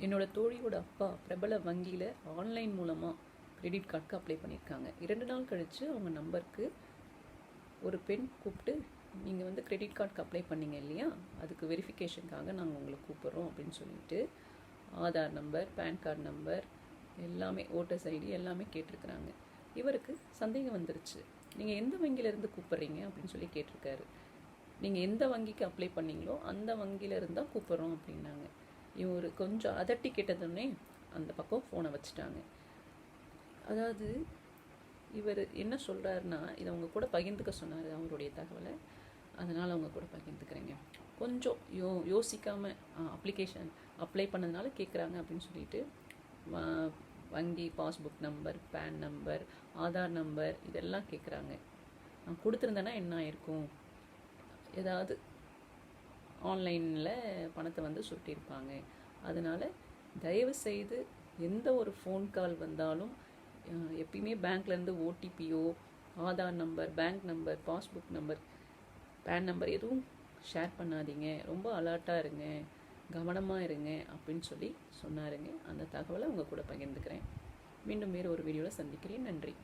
என்னோட தோழியோட அப்பா பிரபல வங்கியில் ஆன்லைன் மூலமாக கிரெடிட் கார்டுக்கு அப்ளை பண்ணியிருக்காங்க. இரண்டு நாள் கழித்து அவங்க நம்பருக்கு ஒரு பெண் கூப்பிட்டு நீங்கள் வந்து கிரெடிட் கார்டுக்கு அப்ளை பண்ணீங்க இல்லையா? அதுக்கு வெரிஃபிகேஷனுக்காக நாங்கள் உங்களை கூப்பிட்றோம் அப்படின்னு சொல்லிட்டு Aadhaar number PAN card number எல்லாமே ஓட்டர்ஸ் ஐடி எல்லாமே கேட்டிருக்கிறாங்க. இவருக்கு சந்தேகம் வந்துருச்சு. நீங்கள் எந்த வங்கியிலேருந்து கூப்பிட்றீங்க? அப்படின்னு சொல்லி கேட்டிருக்காரு. நீங்கள் எந்த வங்கிக்கு அப்ளை பண்ணீங்களோ அந்த வங்கியிலேருந்து இருந்தால் கூப்பிட்றோம் அப்படின்னாங்க. இவர் கொஞ்சம் அதட்டி கேட்டதுன்னே அந்த பக்கம் ஃபோனை வச்சுட்டாங்க. அதாவது இவர் என்ன சொல்கிறாருன்னா இதை அவங்க கூட பகிர்ந்துக்க சொன்னார் அவருடைய தகவலை. அதனால் அவங்க கூட பகிர்ந்துக்கிறேங்க. கொஞ்சம் யோ யோசிக்காமல் அப்ளிகேஷன் அப்ளை பண்ணதுனால கேட்குறாங்க அப்படின்னு சொல்லிட்டு வங்கி passbook number PAN number Aadhaar number இதெல்லாம் கேட்குறாங்க நான் கொடுத்துருந்தேன்னா என்ன ஆயிருக்கும்? ஏதாவது ஆன்லைனில் பணத்தை வந்து சுட்டியிருப்பாங்க அதனால் தயவுசெய்து எந்த ஒரு ஃபோன் கால் வந்தாலும் எப்பயுமே பேங்க்லேருந்து ஓடிபியோ Aadhaar number bank number passbook number PAN number எதுவும் ஷேர் பண்ணாதீங்க. ரொம்ப அலர்ட்டாக இருங்க. கவனமாக இருங்க அப்படின்னு சொல்லி சொன்னாருங்க. அந்த தகவலை உங்கள் கூட பகிர்ந்துக்கிறேன். மீண்டும் வேறு ஒரு வீடியோவில் சந்திக்கிறேன். நன்றி.